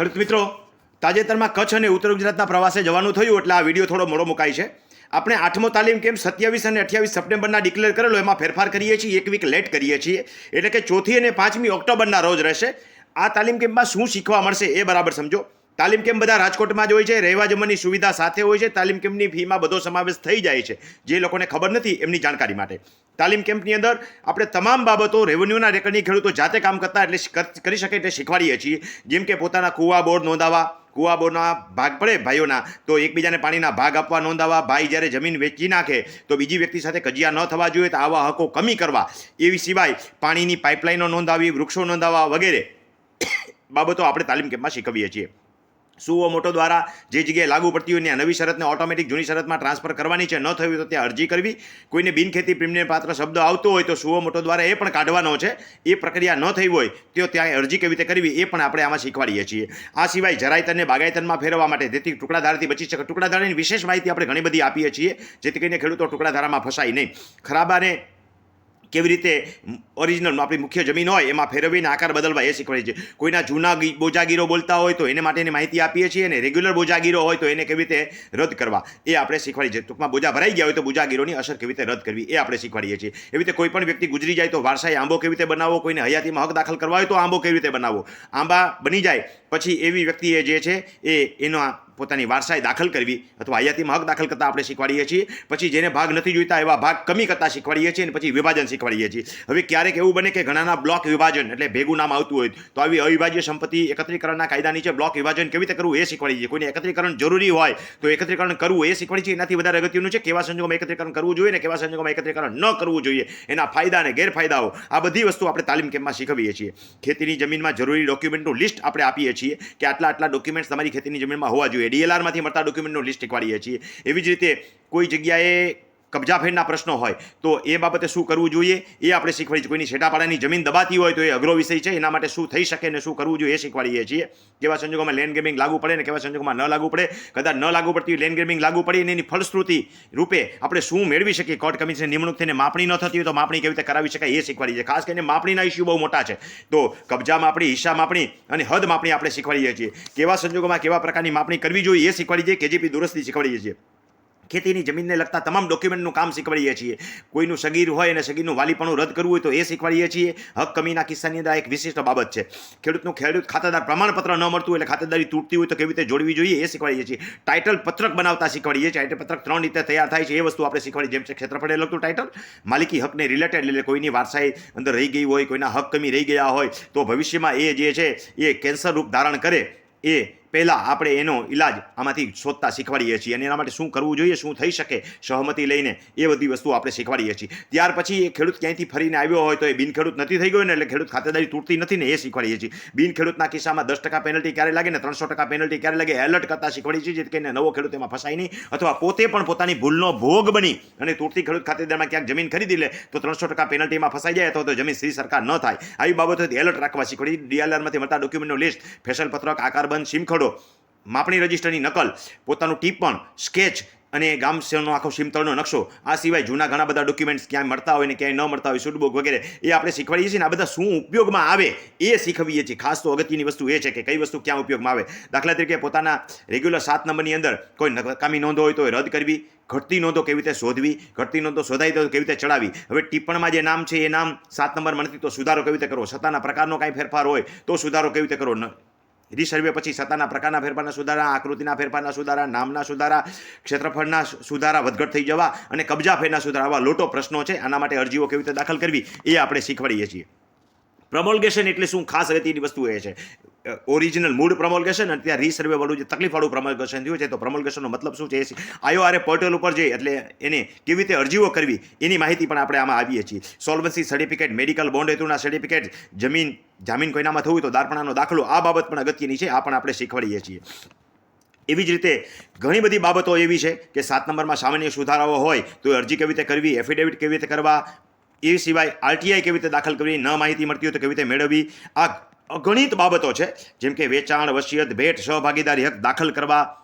ખેડૂત મિત્રો, તાજેતરમાં કચ્છ અને ઉત્તર ગુજરાતના પ્રવાસે જવાનું થયું એટલે આ વીડિયો થોડો મોડો મુકાય છે. આપણે આઠમો તાલીમ કેમ્પ સત્યાવીસ અને અઠ્યાવીસ સપ્ટેમ્બરના ડિક્લેર કરેલો, એમાં ફેરફાર કરીએ છીએ, એક વીક લેટ કરીએ છીએ. એટલે કે ચોથી અને પાંચમી ઓક્ટોબરના રોજ રહેશે. આ તાલીમ કેમ્પમાં શું શીખવા મળશે એ બરાબર સમજો. તાલીમ કેમ્પ બધા રાજકોટમાં જ હોય છે રહેવા જમવાની સુવિધા સાથે હોય છે, તાલીમ કેમ્પની ફીમાં બધો સમાવેશ થઈ જાય છે, જે લોકોને ખબર નથી એમની જાણકારી માટે. તાલીમ કેમ્પની અંદર આપણે તમામ બાબતો રેવન્યુના રેકર્ડની ખેડૂતો જાતે કામ કરતા એટલે કરી શકે એટલે શીખવાડીએ છીએ. જેમ કે પોતાના કુવા બોર્ડ નોંધાવા, કુવા બોરના ભાગ પડે ભાઈઓના, તો એકબીજાને પાણીના ભાગ આપવા નોંધાવા, ભાઈ જ્યારે જમીન વેચી નાખે, તો બીજી વ્યક્તિ સાથે કજિયા ન થવા જોઈએ તો આવા હકો કમી કરવા. એવી સિવાય પાણીની પાઇપલાઇનો નોંધાવી, વૃક્ષો નોંધાવવા વગેરે બાબતો આપણે તાલીમ કેમ્પમાં શીખવીએ છીએ. સુઓ મોટો દ્વારા જે જગ્યાએ લાગુ પડતી હોય ત્યાં નવી શરતને ઓટોમેટિક જૂની શરતમાં ટ્રાન્સફર કરવાની છે. ન થયું તો ત્યાં અરજી કરવી. કોઈને બિનખેતી પ્રીમિયમ પાત્ર શબ્દ આવતો હોય તો સુઓ મોટો દ્વારા એ પણ કાઢવાનો છે. એ પ્રક્રિયા ન થઈ હોય તો ત્યાં અરજી કેવી રીતે કરવી એ પણ આપણે આમાં શીખવાડીએ છીએ. આ સિવાય જરાયતનને બાગાયતનમાં ફેરવવા માટે જેથી ટુકડાધારથી બચી શકે. ટુકડાધારાની વિશેષ માહિતી આપણે ઘણી બધી આપીએ છીએ. જેથી કરીને ખેડૂતો ટુકડાધારામાં ફસાય નહીં. ખરાબાને કેવી રીતે ઓરિજિનલ આપણી મુખ્ય જમીન હોય, એમાં ફેરવીને આકાર બદલવા એ શીખવાડીએ છીએ કોઈના જૂના બોજાગીરો બોલતા હોય તો એને માટેની માહિતી આપીએ છીએ અને રેગ્યુલર બોજાગીરો હોય તો એને કેવી રીતે રદ કરવા, એ આપણે શીખવાડીએ છીએ ટૂંકમાં બોજા ભરાઈ ગયા હોય તો બોજાગીરોની અસર કેવી રીતે રદ કરવી, એ આપણે શીખવાડીએ છીએ. એવી રીતે કોઈ પણ વ્યક્તિ ગુજરી જાય તો વારસાઈ આંબો કેવી રીતે બનાવવો, કોઈને હયાતીમાં હક દાખલ કરવા હોય તો આંબો કેવી રીતે બનાવવો. આંબા બની જાય, પછી એવી વ્યક્તિએ જે છે એ એનો પોતાની વારસાઈ દાખલ કરવી અથવા આયાતીમાં હક દાખલ કરતા આપણે શીખવાડીએ છીએ. પછી જેને ભાગ નથી જોઈતા એવા ભાગ કમી કરતા શીખવાડીએ છીએ અને પછી વિભાજન શીખવાડીએ છીએ. હવે ક્યારેક એવું બને કે ઘણાના બ્લોક વિભાજન એટલે ભેગું નામ આવતું હોય તો આવી અવિભાજ્ય સંપત્તિ એકત્રીકરણના કાયદા નીચે બ્લોક વિભાજન કેવી રીતે કરવું એ શીખવાડીએ છીએ. કોઈને એકત્રીકરણ જરૂરી હોય તો એકત્રીકરણ કરવું એ શીખવાડી છીએ. એનાથી વધારે અગત્યનું છે કેવા સંજોગોમાં એકત્રીકરણ કરવું જોઈએ ને કેવા સંજોગોમાં એકત્રીકરણ ન કરવું જોઈએ. એના ફાયદા અને ગેરફાયદાઓ આ બધી વસ્તુ આપણે તાલીમ કેમ્પમાં શીખવીએ છીએ. ખેતીની જમીનમાં જરૂરી ડોક્યુમેન્ટનું લિસ્ટ આપણે આપીએ છીએ કે આટલા આટલા ડોક્યુમેન્ટ્સ તમારી ખેતીની જમીનમાં હોવા જોઈએ. ડીએલઆરમાંથી મળતા ડોક્યુમેન્ટનું લિસ્ટ એકવાડીએ છીએ. એવી જ રીતે કોઈ જગ્યાએ કબજા ફેરના પ્રશ્નો હોય, તો એ બાબતે શું કરવું જોઈએ? એ આપણે શીખવાડીએ છીએ કોઈની છેટાપાડાની જમીન દબાતી હોય તો એ અઘરો વિષય છે. એના માટે શું થઈ શકે ને શું કરવું જોઈએ એ શીખવાડીએ છીએ. કેવા સંજોગોમાં લેન્ડ ગેમિંગ લાગુ પડે ને કેવા સંજોગોમાં ન લાગુ પડે? કદાચ ન લાગુ પડતી લેન્ડ ગેમિંગ લાગુ પડી અને એની ફળશ્રુતિ રૂપે આપણે શું મેળવી શકીએ? કોર્ટ કમિશનની નિમણૂક થઈને માપણી ન થતી હોય તો માપણી કેવી રીતે કરાવી શકાય એ શીખવાડી છે ખાસ કરીને માપણીના ઇસ્યુ બહુ મોટા છે. તો કબજા માપણી હિસ્સા માપણી અને હદ માપણી આપણે શીખવાડીએ છીએ. કેવા સંજોગોમાં કેવા પ્રકારની માપણી કરવી જોઈએ એ શીખવાડીએ કેજીપી દુરસ્તી શીખવાડીએ છીએ. ખેતીની જમીનને લગતા તમામ ડોક્યુમેન્ટનું કામ શીખવાડીએ છીએ. કોઈનું સગીર હોય અને સગીરનું વાલીપણું રદ કરવું હોય તો એ શીખવાડીએ છીએ. હક કમીના કિસ્સાની અંદર એક વિશિષ્ટ બાબત છે. ખેડૂતનું ખેડૂત ખાતેદાર પ્રમાણપત્ર ન મળતું એટલે ખાતેદારી તૂટતી હોય તો કેવી રીતે જોડવી જોઈએ એ શીખવાડીએ છીએ. ટાઇટલ પત્રક બનાવતા શીખવાડીએ છીએ. ટાઇટલ પત્રક ત્રણ રીતે તૈયાર થાય છે એ વસ્તુ આપણે શીખવાડીએ જેમ છે ક્ષેત્રફળે લગતું ટાઇટલ, માલિકી હકને રિલેટેડ એટલે કોઈની વારસાઈ અંદર રહી ગઈ હોય, કોઈના હક કમી રહી ગયા હોય તો ભવિષ્યમાં એ જે છે એ કેન્સર રૂપ ધારણ કરે એ પહેલાં આપણે એનો ઈલાજ આમાંથી શોધતા શીખવાડીએ છીએ અને એના માટે શું કરવું જોઈએ, શું થઈ શકે, સહમતી લઈને એ બધી વસ્તુ આપણે શીખવાડીએ છીએ. ત્યાર પછી એ ખેડૂત ક્યાંયથી ફરીને આવ્યો હોય તો એ બિનખેડૂત નથી થઈ ગયો ને એટલે ખેડૂત ખાતેદારી તૂટતી નથી ને એ શીખવાડીએ છીએ. બિન ખેડૂતના કિસ્સામાં દસ ટકા પેનલ્ટી ક્યારે લાગે ને ત્રણસો ટકા પેનલ્ટી ક્યારે લાગે એલર્ટ કરતા શીખવાડીએ છીએ, જેથી કરીને નવો ખેડૂત એમાં ફસાય નહીં અથવા પોતે પણ પોતાની ભૂલનો ભોગ બની અને તૂટતી ખેડૂત ખાતેદારમાં ક્યાંક જમીન ખરીદી લે તો ત્રણસો ટકા પેનલ્ટીમાં ફસાઈ જાય અથવા તો જમીન શ્રી સરકાર ન થાય. આવી બાબતોથી એલર્ટ રાખવા શીખવાડી. ડીઆરઆરમાંથી મળતા ડોક્યુમેન્ટનો લિસ્ટ ફેશન પત્રક આકારબંધ સીમખડો માપણી રજિસ્ટરની નકલ, પોતાનું ટીપણ સ્કેચ અને ગામ શહેરનો આખો સિમતળનો નકશો, આ સિવાય જૂના ઘણા બધા ડોક્યુમેન્ટ્સ ક્યાંય મળતા હોય ને ક્યાંય ન મળતા હોય, સુડબુક વગેરે, એ આપણે શીખવાડીએ છીએ ને આ બધા શું ઉપયોગમાં આવે, એ શીખવીએ છીએ. ખાસ તો અગત્યની વસ્તુ એ છે કે કઈ વસ્તુ ક્યાં ઉપયોગમાં આવે. દાખલા તરીકે પોતાના રેગ્યુલર સાત નંબરની અંદર કોઈ નકામી નોંધો હોય તો રદ કરવી, ઘટતી નોંધો કેવી રીતે શોધવી, ઘટતી નોંધો શોધાઈ તો કેવી રીતે ચડાવી હવે ટિપ્પણમાં જે નામ છે એ નામ સાત નંબર મળતી તો સુધારો કેવી રીતે કરવો? સત્તાના પ્રકારનો કાંઈ ફેરફાર હોય તો સુધારો કેવી રીતે કરવો? રીસર્વે પછી સત્તાના પ્રકારના ફેરફારના સુધારા, આકૃતિના ફેરફારના સુધારા, નામના સુધારા, ક્ષેત્રફળના સુધારા વધઘટ થઈ જવા અને કબજા ફેરના સુધારા આવા લોટો પ્રશ્નો છે. આના માટે અરજીઓ કેવી રીતે દાખલ કરવી એ આપણે શીખવાડીએ છીએ. પ્રમોલ્ગેશન એટલે શું? ખાસ અગત્યની વસ્તુ એ છે. ઓરિજિનલ મૂળ પ્રમોલગેશન અને ત્યાં રીસર્વેવાળું જે તકલીફવાળું પ્રમોલગેશન થયું છે, તો પ્રમોલગેશનનો મતલબ શું છે? એ આઈઓઆરએ પોર્ટલ ઉપર જઈ એટલે એને કેવી રીતે અરજીઓ કરવી, એની માહિતી પણ આપણે આમાં આવીએ છીએ. સોલ્વન્સી સર્ટિફિકેટ મેડિકલ બોન્ડ હેતુના સર્ટિફિકેટ જમીન, જામીન કોઈનામાં થવું તો દારપણાનો દાખલો, આ બાબત પણ અગત્યની છે, આ પણ આપણે શીખવાડીએ છીએ. એવી જ રીતે ઘણી બધી બાબતો એવી છે કે સાત નંબરમાં સામાન્ય સુધારાઓ હોય, તો અરજી કેવી રીતે કરવી એફિડેવિટ કેવી રીતે કરવા એ સિવાય આરટીઆઈ કેવી રીતે દાખલ કરવી, ન માહિતી મળતી હોય તો કેવી રીતે મેળવવી, આ અગણિત બાબતો છે. જેમ કે વેચાણ, વસિયત, ભેટ, સહભાગીદારી હક દાખલ કરવા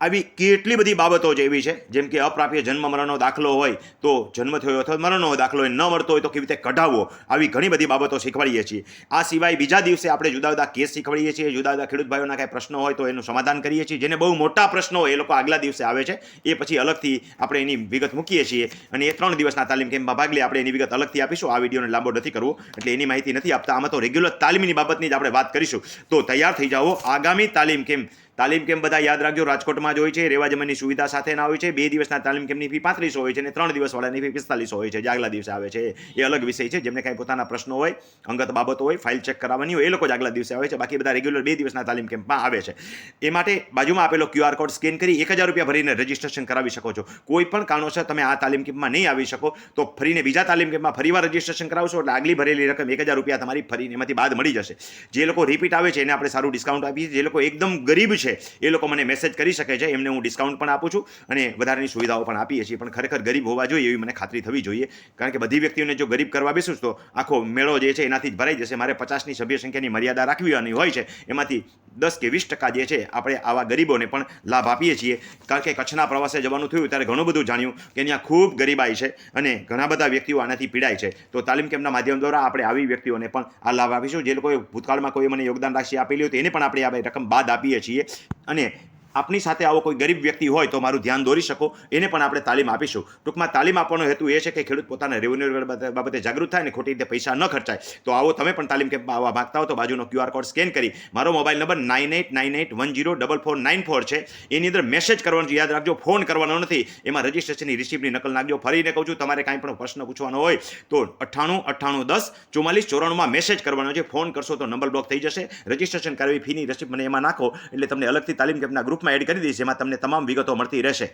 આવી કેટલી બધી બાબતો જ એવી છે, જેમ કે અપ્રાપ્ય જન્મ મરણનો દાખલો હોય તો જન્મ થયો અથવા મરણનો દાખલો ન મળતો હોય તો કેવી રીતે કઢાવવો, આવી ઘણી બધી બાબતો શીખવાડીએ છીએ. આ સિવાય બીજા દિવસે આપણે જુદા જુદા કેસ શીખવાડીએ છીએ, જુદા જુદા ખેડૂત ભાઈઓના કાંઈ પ્રશ્નો હોય તો એનું સમાધાન કરીએ છીએ, જેને બહુ મોટા પ્રશ્નો એ લોકો આગલા દિવસે આવે છે, એ પછી અલગથી આપણે એની વિગત મૂકીએ છીએ. અને એ ત્રણ દિવસના તાલીમ કેમ્પમાં ભાગ લઈ આપણે એની વિગત અલગથી આપીશું, આ વિડીયોને લાંબો નથી કરવો, એટલે એની માહિતી નથી આપતા, આમાં તો રેગ્યુલર તાલીમની બાબતની જ આપણે વાત કરીશું. તો તૈયાર થઈ જાઓ, આગામી તાલીમ કેમ્પ તાલીમ કેમ્પ બધા યાદ રાખજો. રાજકોટમાં જ હોય છે. રેવા જમણની સુવિધા સાથેના હોય છે. બે દિવસના તાલીમ કેમ્પની ફી પાંત્રીસો હોય છે અને ત્રણ દિવસવાળાની ફી પિસ્તાલીસો હોય છે. જે આગલા દિવસે આવે છે. એ અલગ વિષય છે. જેમને કાંઈ પોતાના પ્રશ્નો હોય, અંગત બાબતો હોય, ફાઇલ ચેક કરાવવાની હોય, એ લોકો જ આગલા દિવસે આવે છે. બાકી બધા રેગ્યુલર બે દિવસના તાલીમ કેમ્પમાં આવે છે. એ માટે બાજુમાં આપેલો ક્યુઆર કોડ સ્કેન કરી એક હજાર રૂપિયા ભરીને રજીસ્ટ્રેશન કરાવી શકો છો. કોઈ પણ કારણોસર તમે આ તાલીમ કેમ્પમાં નહીં આવી શકો, તો ફરીને બીજા તાલીમ કેમ્પમાં ફરીવાર રજીસ્ટ્રેશન કરાવશો એટલે આગલી ભરેલી રકમ એક હજાર રૂપિયા તમારી ફરીને એમાંથી બાદ મળી જશે. જે લોકો રિપીટ આવે છે, એને આપણે સારું ડિસ્કાઉન્ટ આપીએ જે લોકો એકદમ ગરીબ છે એ લોકો મને મેસેજ કરી શકે છે, એમને હું ડિસ્કાઉન્ટ પણ આપું છું અને વધારાની સુવિધાઓ પણ આપીએ છીએ. પણ ખરેખર ગરીબ હોવા જોઈએ એવી મને ખાતરી થવી જોઈએ. કારણ કે બધી વ્યક્તિઓને જો ગરીબ કરવા બેસું તો આખો મેળો જે છે એનાથી જ ભરાઈ જશે. મારે પચાસની સભ્ય સંખ્યાની મર્યાદા રાખવી હોય છે. એમાંથી દસ કે વીસ ટકા જે છે આપણે આવા ગરીબોને પણ લાભ આપીએ છીએ. કારણ કે કચ્છના પ્રવાસે જવાનું થયું ત્યારે ઘણું બધું જાણ્યું કે ત્યાં ખૂબ ગરીબાઈ છે અને ઘણા બધા વ્યક્તિઓ આનાથી પીડાય છે. તો તાલીમ કેમ્પના માધ્યમ દ્વારા આપણે આવી વ્યક્તિઓને પણ આ લાભ આપીશું. જે લોકોએ ભૂતકાળમાં કોઈ મને યોગદાન રાશિ આપેલી હોય તો એને પણ આપણે આ રકમ બાદ આપીએ છીએ. અને આપની સાથે આવો કોઈ ગરીબ વ્યક્તિ હોય તો મારું ધ્યાન દોરી શકો, એને પણ આપણે તાલીમ આપીશું. ટૂંકમાં તાલીમ આપવાનો હેતુ એ છે કે ખેડૂત પોતાના રેવન્યુ બાબતે જાગૃત થાય અને ખોટી રીતે પૈસા ન ખર્ચાય. તો આવો તમે પણ તાલીમ કેમ્પમાં આવવા માગતા હો તો બાજુનો ક્યુઆર કોડ સ્કેન કરી મારો mobile number nine eight nine eight one zero double four nine four છે. એની અંદર મેસેજ કરવાનો યાદ રાખજો ફોન કરવાનો નથી. એમાં રજીસ્ટ્રેશનની રિસીપ્ટની નકલ નાખજો. ફરીને કહું છું, તમારે કાંઈ પણ પ્રશ્ન પૂછવાનો હોય તો અઠ્ઠાણું અઠ્ઠાણું, દસ, ચુમ્માલીસ, ચોરાણુંમાં મેસેજ કરવાનો છે. ફોન કરશો તો નંબર બ્લોક થઈ જશે. રજિસ્ટ્રેશન કરવી ફીની રિસીપ્ટ મને એમાં નાખો. એટલે તમને અલગથી તાલીમ કેમ્પના ગ્રુપમાં એડ કરી દઈશ જેમાં તમને તમામ વિગતો મળતી રહેશે.